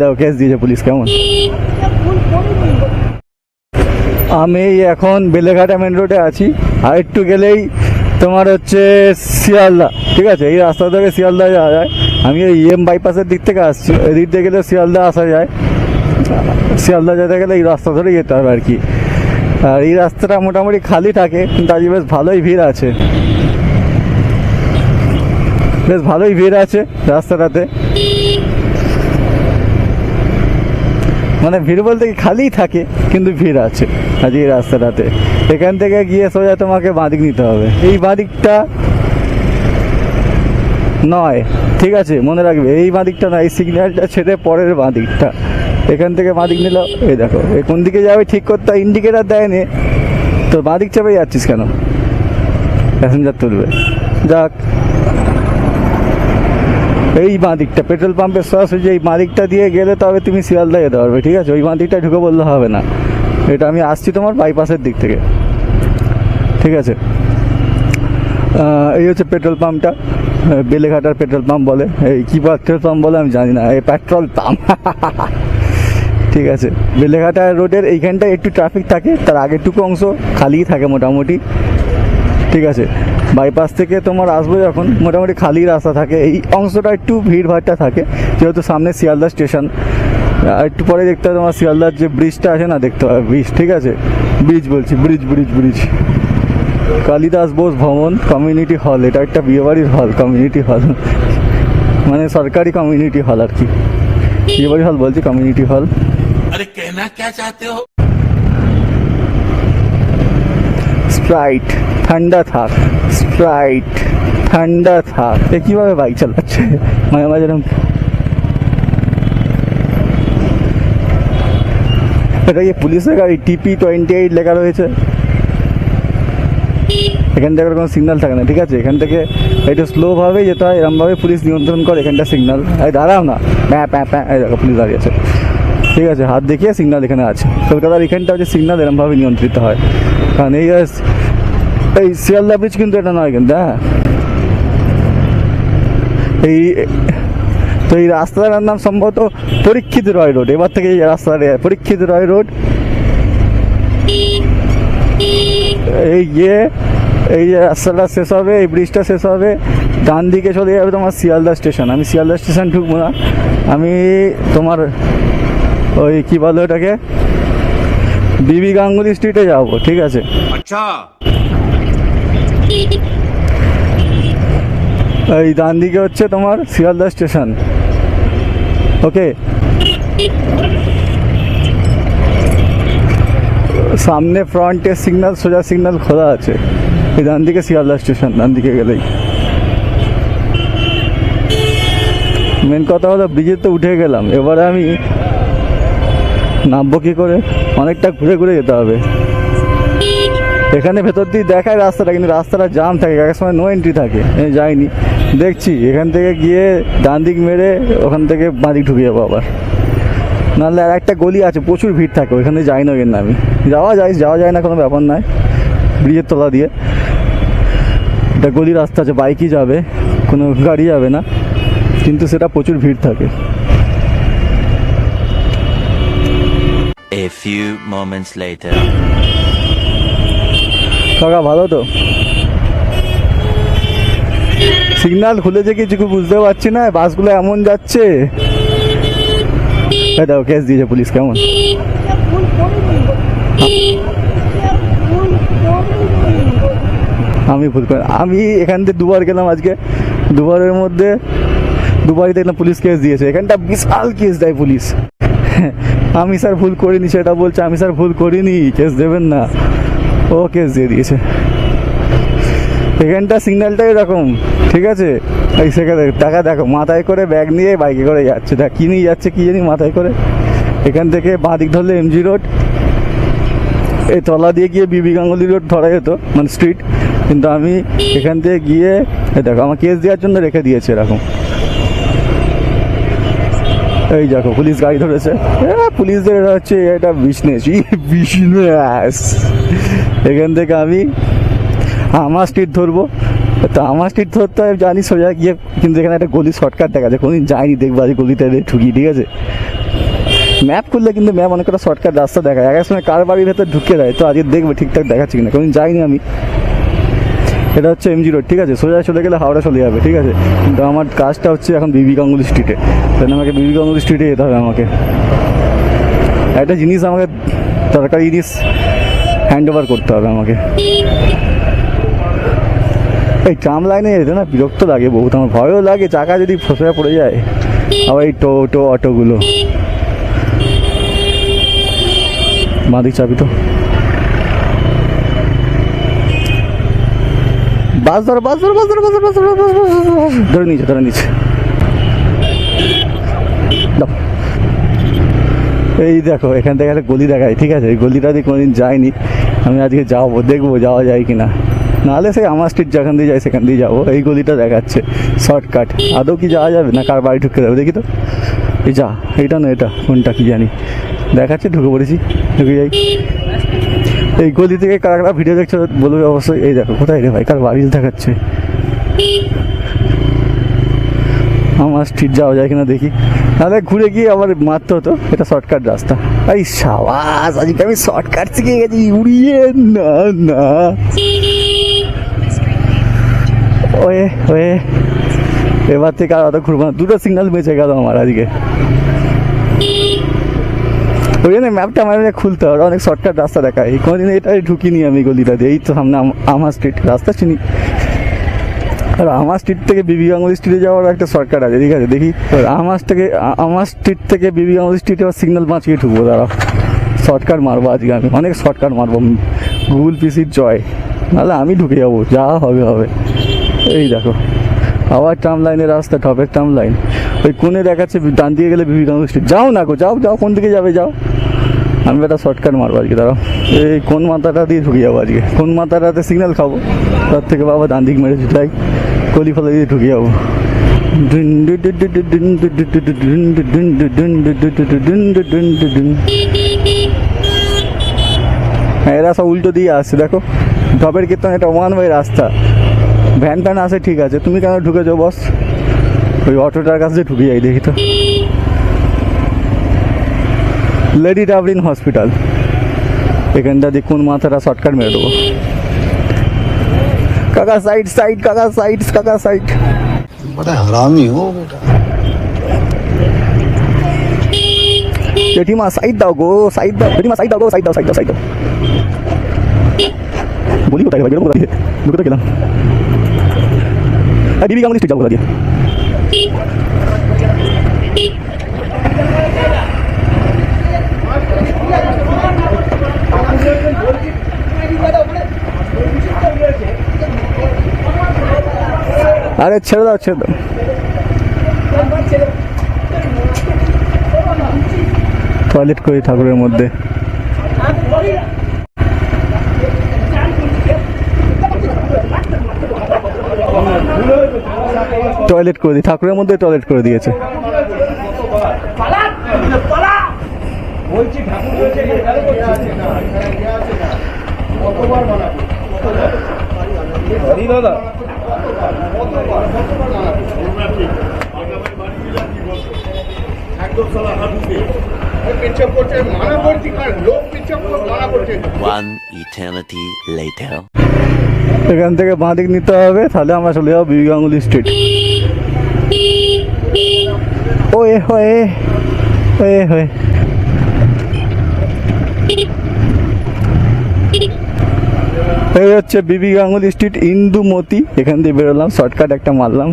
দেখো কেস দিয়েছে পুলিশ, কেমন? আমি এখন বেলেঘাটা মেন রোডে আছি, আর একটু গেলেই তোমার হচ্ছে শিয়ালদা, ঠিক আছে? এই রাস্তা থেকে শিয়ালদা যাওয়া যায়। আমি এই ইএম বাইপাসের দিক থেকে আসছি, এদিক দিয়ে গেলে শিয়ালদা আসা যায়। শিয়ালদা যেতে গেলে এই রাস্তা ধরে যেতে হবে আর কি। আর এই রাস্তাটা মোটামুটি খালি থাকে, কিন্তু আজ বেশ ভালোই ভিড় আছে। বেশ ভালোই ভিড় আছে রাস্তাটাতে। মানে ভিড় বলতে কি খালিই থাকে, কিন্তু ভিড় আছে আজ এই রাস্তাটাতে। এখান থেকে গিয়ে সোজা তোমাকে বাঁদিক নিতে হবে। এই বাঁদিকটা নয়, ঠিক আছে, মনে রাখবে, এই বাঁদিকটা নয়, এই সিগন্যালটা ছেড়ে পরের বাঁদিকটা। এখান থেকে বাঁদিক নিল, এই দেখো, এ কোন দিকে যাবে ঠিক করতে ইন্ডিকেটার দেয়নি তো বাঁদিক চাপে যাচ্ছিস কেন? প্যাসেঞ্জার তুলবে। যাক এই বাঁদিকটা, পেট্রোল পাম্পের সরাসরি এই বাঁদিকটা দিয়ে গেলে তবে তুমি শিয়ালদা যেতে পারবে, ঠিক আছে? ওই বাঁদিকটা ঢুকে বললে হবে না। এটা আমি আসছি তোমার বাইপাসের দিক থেকে, ঠিক আছে? এই হচ্ছে পেট্রোল পাম্পটা বেলেঘাটার পেট্রোল পাম্প বলে। এই কী পেট্রোল পাম্প বলে আমি জানি না, এই পেট্রোল পাম্প। ঠিক আছে, বেলেঘাটা রোডের এইখানটায় একটু ট্রাফিক থাকে, তার আগেরটুকু অংশ খালিই থাকে মোটামুটি, ঠিক আছে? বাইপাস থেকে তোমার আসব যখন মোটামুটি খালি রাস্তা থাকে। এই অংশটা একটু ভিড়ভাড়টা থাকে যেহেতু সামনে শিয়ালদা স্টেশন। একটু পরে দেখতে হবে তোমার শিয়ালদার যে ব্রিজটা আছে না দেখতে হবে। ব্রিজ ঠিক আছে? ব্রিজ বলছি bridge bridge bridge Kalidas Bose ভবন কমিউনিটি হল এটা একটা বিয়েবাড়ির হল কমিউনিটি হল মানে সরকারি কমিউনিটি হল আর কি। বিয়েবাড়ি হল বলছি কমিউনিটি হল আরে কেনা কে হো? স্প্রাইট ঠান্ডা থাক। স্প্রাইট ঠান্ডা থাক। এ কীভাবে বাইক চালাচ্ছে? মাঝে মাঝে এরকম। এটা কি পুলিশের গাড়ি? টিপি টোয়েন্টি এইট লেখা রয়েছে। এখান থেকে কোনো সিগনাল থাকে না, ঠিক আছে? এখান থেকে একটু স্লোভাবে যেতে হয় এরমভাবে পুলিশ নিয়ন্ত্রণ করে এখানটা সিগনাল এই দাঁড়াও না। প্যাঁ প্যাঁ প্যাঁ, এই দেখো, পুলিশ দাঁড়িয়ে আছে। ঠিক আছে, হাত দেখিয়ে সিগনাল এখানে আছে। কলকাতার এখানটা হচ্ছে সিগনাল এরমভাবে নিয়ন্ত্রিত হয়। কারণ এই এই শিয়ালদা ব্রিজ কিন্তু এটা নয় কিন্তু হ্যাঁ। এই, তো এই রাস্তাটার নাম সম্ভবত পরীক্ষিত রয় রোড। এবার থেকে এই রাস্তাটা পরীক্ষিত রয় রোড। এই গিয়ে এই যে রাস্তাটা শেষ হবে, এই ব্রিজটা শেষ হবে, ডান দিকে চলে যাবে তোমার শিয়ালদা স্টেশন। আমি শিয়ালদা স্টেশন ঢুকবো না। আমি তোমার ওই কি বলো এটাকে বিবি গাঙ্গুলি স্ট্রিটে যাব, ঠিক আছে। আচ্ছা। এই ডান দিকে হচ্ছে তোমার শিয়ালদা স্টেশন। ওকে। সামনে ফ্রন্টে সিগন্যাল সোজা সিগন্যাল খোলা আছে। এই ডান দিকে শিয়ালদা স্টেশন, ডান দিকে গেলেই। মেন কথা হলো ব্রিজে তো উঠে গেলাম। এবারে আমি নামবো কি করে? অনেকটা ঘুরে ঘুরে যেতে হবে। এখানে ভেতর দিয়ে দেখায় রাস্তাটা, কিন্তু রাস্তাটা জাম থাকে, এক সময় নো এন্ট্রি থাকে। যাইনি। দেখছি, এখান থেকে গিয়ে ডান দিক মেরে ওখান থেকে বাঁদিক ঢুকে যাব আবার। নাহলে আর একটা গলি আছে, প্রচুর ভিড় থাকে, ওইখানে যাই না কিন্তু আমি। যাওয়া যায় যাওয়া যায় না, কোনো ব্যাপার নয়। ব্রিজের তলা দিয়ে। একটা গলি রাস্তা আছে বাইকই যাবে, কোনো গাড়ি যাবে না, কিন্তু সেটা প্রচুর ভিড় থাকে। A few moments later. কাকা, ভালো তো? সিগন্যাল খুলেছে কিছু বুঝতে পারছি না বাসগুলো এমন যাচ্ছে। দেখো কেস দিয়েছে পুলিশ, কেমন? আমি ভুল করি, আমি এখান থেকে দুবার গেলাম আজকে, দুবারের মধ্যে, দুবারই দেখলাম পুলিশ কেস দিয়েছে। এখানটা বিশাল কেস দেয় পুলিশ। আমি স্যার ভুল করিনি, সেটা বলছে, আমি স্যার ভুল করিনি কেস দেবেন না। ও কেস দিয়ে দিয়েছে। এখানটা সিগন্যালটা এরকম ঠিক আছে? এই সেখানে টাকা দেখো, মাথায় করে ব্যাগ নিয়ে বাইকে করে যাচ্ছে। দেখ, কী নিয়ে যাচ্ছে, কী জানি মাথায় করে। এখান থেকে বাঁদিক ধরলে এমজি রোড এই তলা দিয়ে গিয়ে বিবি গাঙ্গুলি রোড ধরা যেত মানে স্ট্রিট কিন্তু আমি এখান থেকে গিয়ে দেখো, আমার কেস দেওয়ার জন্য রেখে দিয়েছে এরকম। এই দেখো পুলিশ গাড়ি ধরেছে। এ, পুলিশদের এটা হচ্ছে এটা বিজনেস বিজনেস এখান থেকে আমি আমার স্ট্রিট ধরবো। তো আমার স্ট্রিট ধরতে হয় জানি সোজা গিয়ে কিন্তু এখানে একটা গলি শর্টকাট দেখা যায়। কোনোদিন যায়নি দেখব আজ দিয়ে ঠুকি ঠিক আছে? ম্যাপ করলে কিন্তু ম্যাপ অনেকটা শর্টকাট রাস্তা দেখায় এক সময় কার বাড়ির ভেতর ঢুকে যায় তো আজকে দেখব ঠিকঠাক দেখাচ্ছি কিনা। কোনোদিন যাইনি আমি। এটা হচ্ছে এমজি রোড ঠিক আছে? সোজা চলে গেলে হাওড়া চলে যাবে, ঠিক আছে? কিন্তু আমার কাজটা হচ্ছে এখন বিবি গাঙ্গুলি স্ট্রিটে তাই আমাকে বিবি গাঙ্গুলি স্ট্রিটে যেতে হবে আমাকে। একটা জিনিস আমাকে দরকারি জিনিস হ্যান্ড ওভার করতে হবে আমাকে। এই ট্রাম লাইনে যেতে না বিরক্ত লাগে বহুত, আমার ভয়ও লাগে, চাকা যদি ফসে পড়ে যায়। আবার এই টোটো, অটোগুলো। বাঁদিক চাবি তো। বাস ধরো ধরো ধরো ধরো বাস ধরো বাস ধরো, বাস বাস ধরে। নিচে ধরে নিচে। দাও। এই দেখো এখান থেকে একটা গলি দেখায় ঠিক আছে? এই গলিটা দিয়ে কোনোদিন যাইনি। আমি আজকে যাব দেখব যাওয়া যায় কি না নাহলে সেই আমার স্ট্রিট যেখান দিয়ে যাই সেখান দিয়ে যাব। এই গলিটা দেখাচ্ছে শর্টকাট আদৌ কি যাওয়া যাবে না কার বাড়ি ঢুকে যাবে? দেখি তো। এই যা এইটা না এটা কোনটা কি জানি। দেখাচ্ছে ঢুকে পড়েছি। ঢুকে যাই। এই গলি থেকে কারা কারা ভিডিও দেখছ বলবে অবশ্যই। এই দেখো, কোথায় রে ভাই? কার বাড়ি দেখাচ্ছে? আমার স্ট্রিট যাওয়া যায় কিনা দেখি। তাহলে ঘুরে গিয়ে আবার মারতে হতো। এটা শর্টকাট রাস্তা। এই সাবাস, আজকে আমি শর্টকাট শিখে গেছি। উড়িয়ে না না। ওয়ে ওয়ে। এবার থেকে আর অত ঘুরবো না। দুটো সিগন্যাল বেঁচে গেল আমার আজকে। ওই জন্য ম্যাপটা আমার খুলতে হবে। অনেক শর্টকাট রাস্তা দেখায়। কোনোদিন এটাই ঢুকিনি আমি গলিটা দিয়ে। এই তো সামনে আম- আমার স্ট্রিট রাস্তা চিনি। আর আমার স্ট্রিট থেকে বিবি গাঙ্গুলি স্ট্রিটে যাওয়ার একটা শর্টকাট আছে। ঠিক আছে, দেখি। আমার থেকে আমার স্ট্রিট থেকে বিবি গাঙ্গুলি স্ট্রিটে আবার সিগন্যাল বাঁচিয়ে ঢুকবো, দাঁড়াও। শর্টকাট মারবো আজকে আমি। অনেক শর্টকাট মারবো। গুগল পিসির জয়। নাহলে আমি ঢুকে যাব। যা হবে হবে। এই দেখো। আবার ট্রাম লাইনের রাস্তা টপের ট্রাম লাইন ওই কোণে দেখাচ্ছে, ডান দিকে গেলে বিবি গাঙ্গুলি স্ট্রিট যাও না গো, যাও যাও, কোন দিকে যাবে, যাও। আমি একটা শর্টকাট মারবো আজকে দাঁড়াও এই কোন মাথাটা দিয়ে ঢুকে যাব আজকে কোন মাথাটাতে সিগন্যাল খাব তার থেকে বাবা ডান দিক মেরে যাই কলি ফলে দিয়ে ঢুকে যাব হ্যাঁ এরা সব উল্টো দিয়ে আসছে দেখো ঢপের কীর্তন এটা ওয়ান ওয়ে রাস্তা ভ্যান ট্যান আসে ঠিক আছে তুমি কেন ঢুকেছো বস ওই অটোটার কাছে ঢুকে যাই দেখি তো লেডি ডাবলিন হসপিটাল এখানটা দিয়ে কোন মাথাটা শর্টকাট মেরে দেবো কাকা সাইড সাইড কাকা সাইড কাকা সাইড बड़ा हरामी हो बेटा জেঠিমা সাইড দাও গো সাইড দাও জেঠিমা সাইড দাও গো সাইড দাও সাইড দাও সাইড দাও বলি কোথায় ভাই গেলাম কোথা দিয়ে ঢুকে তো গেলাম হ্যাঁ দিদি কেমন যাবো কোথা দিয়ে আরে, ছেড়ে দাও ছেড়ে দাও। টয়লেট করি ঠাকুরের মধ্যে। টয়লেট করে দিই। ঠাকুরের মধ্যে টয়লেট করে দিয়েছে। later. এখান থেকে বাঁ দিক নিতে হবে, তাহলে আমরা চলে যাব B B Ganguly street way হয়ে ওয়ে হয়ে এই হচ্ছে বিবি গাঙ্গুলি স্ট্রিট, ইন্দুমতি। এখান দিয়ে বেরোলাম, শর্টকাট একটা মারলাম।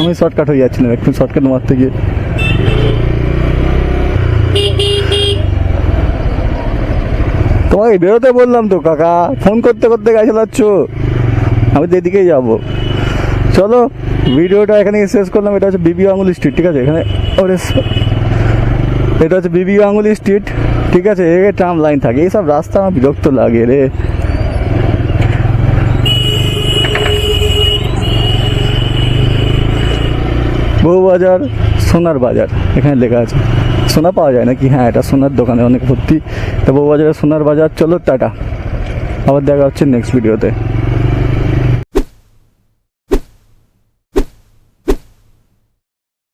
আমি শর্টকাট হয়ে যাচ্ছিলাম, একটু শর্টকাট মারতে গিয়ে। তোমাকে বেরোতে বললাম তো, কাকা। ফোন করতে করতে গাড়ি চালাচ্ছ? আমি তো এদিকেই যাব। চলো, ভিডিওটা এখানে শেষ করলাম। এটা হচ্ছে বিবি গাঙ্গুলি স্ট্রিট, ঠিক আছে? এখানে ওরে এটা হচ্ছে বিবি গাঙ্গুলি স্ট্রিট ঠিক আছে? এ ট্রাম লাইন থাকে। এইসব রাস্তা আমার বিরক্ত লাগে রে। বউবাজার, সোনার বাজার, এখানে লেখা আছে। সোনা পাওয়া যায় নাকি? হ্যাঁ এটা সোনার দোকানে অনেক ভর্তি। তো বউবাজারের সোনার বাজার, চলো টাটা। আবার দেখা হচ্ছে নেক্সট ভিডিওতে